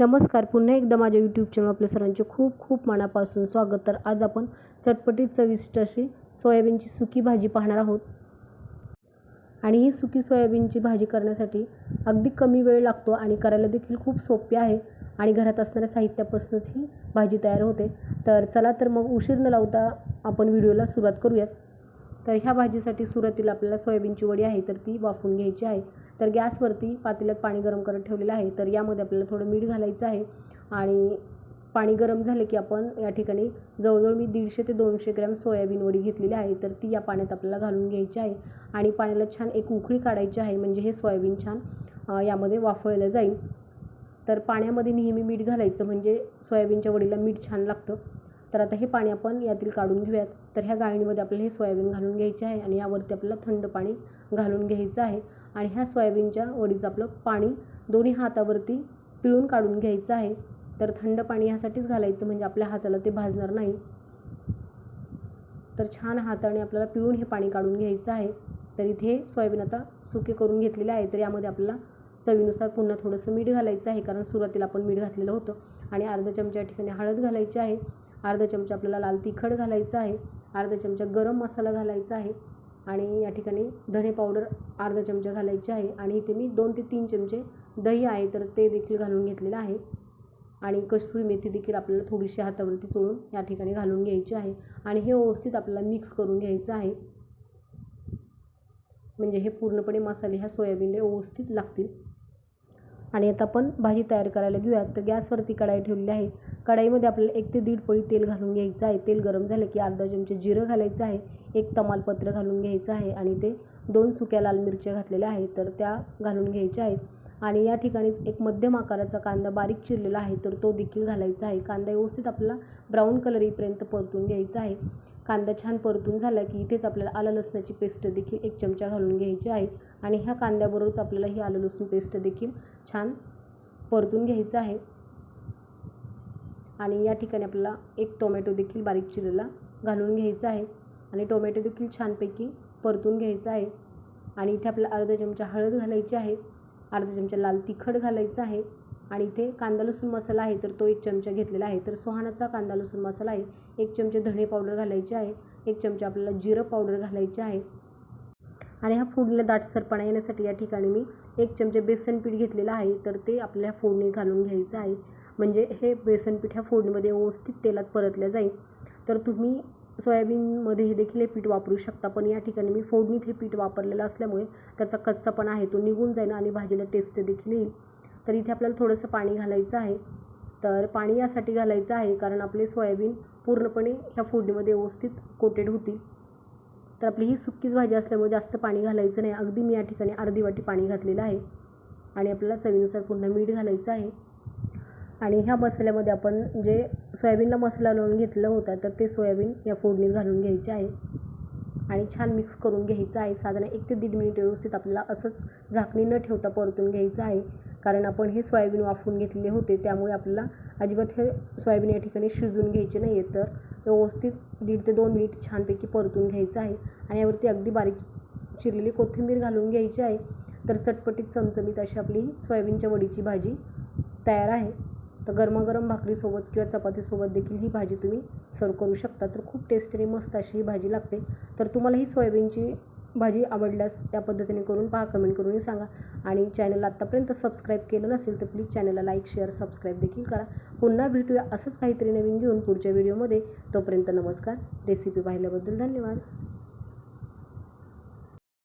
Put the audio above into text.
नमस्कार पुन्हा एकदा माझ्या यूट्यूब चॅनल आपल्या सर्वांचे खूप खूप मनापासून स्वागत. तर आज आपण चटपटीत चविष्ट अशी सोयाबीनची सुकी भाजी पाहणार आहोत. आणि ही सुकी सोयाबीनची भाजी करण्यासाठी अगदी कमी वेळ लागतो आणि करायला देखील खूप सोपी आहे. आणि घरात असणाऱ्या साहित्यापासूनच ही भाजी तयार होते. तर चला तर मग उशीर न लावता आपण व्हिडिओला सुरुवात करूयात. तर ह्या भाजीसाठी सुरुवातीला आपल्याला सोयाबीनची वडी आहे तर ती वाफून घ्यायची आहे. तर गॅसवरती पातेल्यात पाणी गरम करत ठेवलेलं आहे. तर यामध्ये आपल्याला थोडं मीठ घालायचं आहे आणि पाणी गरम झाले की आपण या ठिकाणी जवळजवळ मी दीडशे ते दोनशे ग्रॅम सोयाबीन वडी घेतलेली आहे. तर ती या पाण्यात आपल्याला घालून घ्यायची आहे आणि पाण्याला छान एक उकळी काढायची आहे म्हणजे हे सोयाबीन छान यामध्ये वाफवलं जाईल. तर पाण्यामध्ये नेहमी मीठ घालायचं म्हणजे सोयाबीनच्या वडीला मीठ छान लागतं. तर आता हे पाणी आपण यातील काढून घेऊयात. तर ह्या गाळणीमध्ये आपल्याला हे सोयाबीन घालून घ्यायचे आहे आणि यावरती आपल्याला थंड पाणी घालून घ्यायचं आहे. आणि ह्या सोयाबीनच्या वडीचं आपलं पाणी दोन्ही हातावरती पिळून काढून घ्यायचं आहे. तर थंड पाणी ह्यासाठीच घालायचं म्हणजे आपल्या हाताला ते भाजणार नाही. तर छान हाताने आपल्याला पिळून हे पाणी काढून घ्यायचं आहे. तर इथे सोयाबीन आता सुके करून घेतलेले आहे. तर यामध्ये आपल्याला चवीनुसार पुन्हा थोडंसं मीठ घालायचं आहे कारण सुरुवातीला आपण मीठ घातलेलं होतं. आणि अर्धा चमचा या ठिकाणी हळद घालायची आहे. अर्धा चमचा आपल्याला लाल तिखट घालायचं आहे अर्धा चमचा गरम मसाला घालायचा आहे आणि या ठिकाणी धणे पावडर अर्धा चमचा घालायची आहे आणि इथे मी दोन ते तीन चमचे दही आहे तर ते देखील घालून घेतलेलं आहे. आणि कसुरी मेथी देखील आपल्याला थोडीशी हातावरती चोळून या ठिकाणी घालून घ्यायची आहे आणि हे व्यवस्थित आपल्याला मिक्स करून घ्यायचं आहे. म्हणजे हे पूर्णपणे मसाले ह्या सोयाबीनला व्यवस्थित लागतील. आणि आता आपण भाजी तयार करायला घेऊयात. तर गॅसवरती कढाई ठेवलेली आहे. कढाईमध्ये आपल्याला एक ते दीड पोळी तेल घालून घ्यायचं आहे. तेल गरम झालं की अर्धा चमचे जिरं घालायचं आहे. एक तमालपत्र घालून घ्यायचं आहे आणि ते दोन सुक्या लाल मिरच्या घातलेल्या आहेत तर त्या घालून घ्यायच्या आहेत. आणि या ठिकाणीच एक मध्यम आकाराचा कांदा बारीक चिरलेला आहे तर तो देखील घालायचा आहे. कांदा व्यवस्थित आपल्याला ब्राऊन कलर येईपर्यंत परतून घ्यायचा आहे. कांदा छान परतून झाला की इथेच आपल्याला आलं लसणाची पेस्ट देखील एक चमचा घालून घ्यायची आहे. आणि ह्या कांद्याबरोबरच आपल्याला ही आलं लसूण पेस्ट देखील छान परतून घ्यायचं आहे. आणि या ठिकाणी आपल्याला एक टोमॅटो देखील बारीक चिरलेला घालून घ्यायचा आहे. आणि टोमॅटो देखील छानपैकी परतून घ्यायचा आहे. आणि इथे आपल्याला अर्धा चमचा हळद घालायची आहे. अर्धा चमचा लाल तिखट घालायचं आहे. आणि इथे कांदा लसूण मसाला आहे तर तो एक चमचा घेतलेला आहे. तर सुहानाचा कांदा लसूण मसाला आहे. एक चमचे धणे पावडर घालायचे आहे. एक चमचा आपल्याला जिरं पावडर घालायचे आहे. आणि हा फोडणीला दाटसरपणा येण्यासाठी या ठिकाणी मी एक चमचे बेसन पीठ घेतलेलं आहे. तर ते आपल्या फोडणी घालून घ्यायचं आहे. म्हणजे हे बेसन पीठ ह्या फोडणीमध्ये व्यवस्थित तेलात परतल्या जाईल. तर तुम्ही सोयाबीनमध्ये हे देखील हे पीठ वापरू शकता पण या ठिकाणी मी फोडणीत हे पीठ वापरलेलं असल्यामुळे त्याचा कच्चापणा आहे तो निघून जाईल आणि भाजीला टेस्ट देखील येईल. तर इथे आपल्याला थोडंसं पाणी घालायचं आहे. तर पाणी यासाठी घालायचं आहे कारण आपले सोयाबीन पूर्णपणे ह्या फोडणीमध्ये व्यवस्थित कोटेड होतील. तर आपली ही सुक्कीच भाजी असल्यामुळे जास्त पाणी घालायचं नाही. अगदी मी या ठिकाणी अर्धी वाटी पाणी घातलेलं आहे. आणि आपल्याला चवीनुसार पुन्हा मीठ घालायचं आहे. आणि ह्या मसाल्यामध्ये आपण जे सोयाबीनला मसाला लावून घेतलं होता तर ते सोयाबीन या फोडणीत घालून घ्यायचे आहे. आणि छान मिक्स करून घ्यायचं आहे. साधारण एक ते दीड मिनिट व्यवस्थित आपल्याला असंच झाकणी न ठेवता परतून घ्यायचं आहे. कारण आपण हे सोयाबीन वाफवून घेतलेले होते त्यामुळे आपल्याला अजिबात हे सोयाबीन या ठिकाणी शिजवून घ्यायचे नाही आहे तर व्यवस्थित दीड ते दोन मिनिट छानपैकी परतून घ्यायचं आहे आणि यावरती अगदी बारीक चिरलेली कोथिंबीर घालून घ्यायची आहे. तर चटपटीत चमचमीत अशी आपली सोयाबीनच्या वडीची भाजी तयार आहे. तर गरमागरम भाकरीसोबत किंवा चपातीसोबत देखील ही भाजी तुम्ही सर्व करू शकता. तर खूप टेस्ट आणि मस्त अशी ही भाजी लागते. तर तुम्हाला ही सोयाबीनची भाजी आवडल्यास त्या पद्धतीने करून पहा कमेंट करूनही सांगा. आणि चॅनल आत्तापर्यंत सबस्क्राईब केलं नसेल तर प्लीज चॅनलला लाईक शेअर सबस्क्राईब देखील करा. पुन्हा भेटूया असंच काहीतरी नवीन घेऊन पुढच्या व्हिडिओमध्ये तोपर्यंत नमस्कार. रेसिपी पाहिल्याबद्दल धन्यवाद.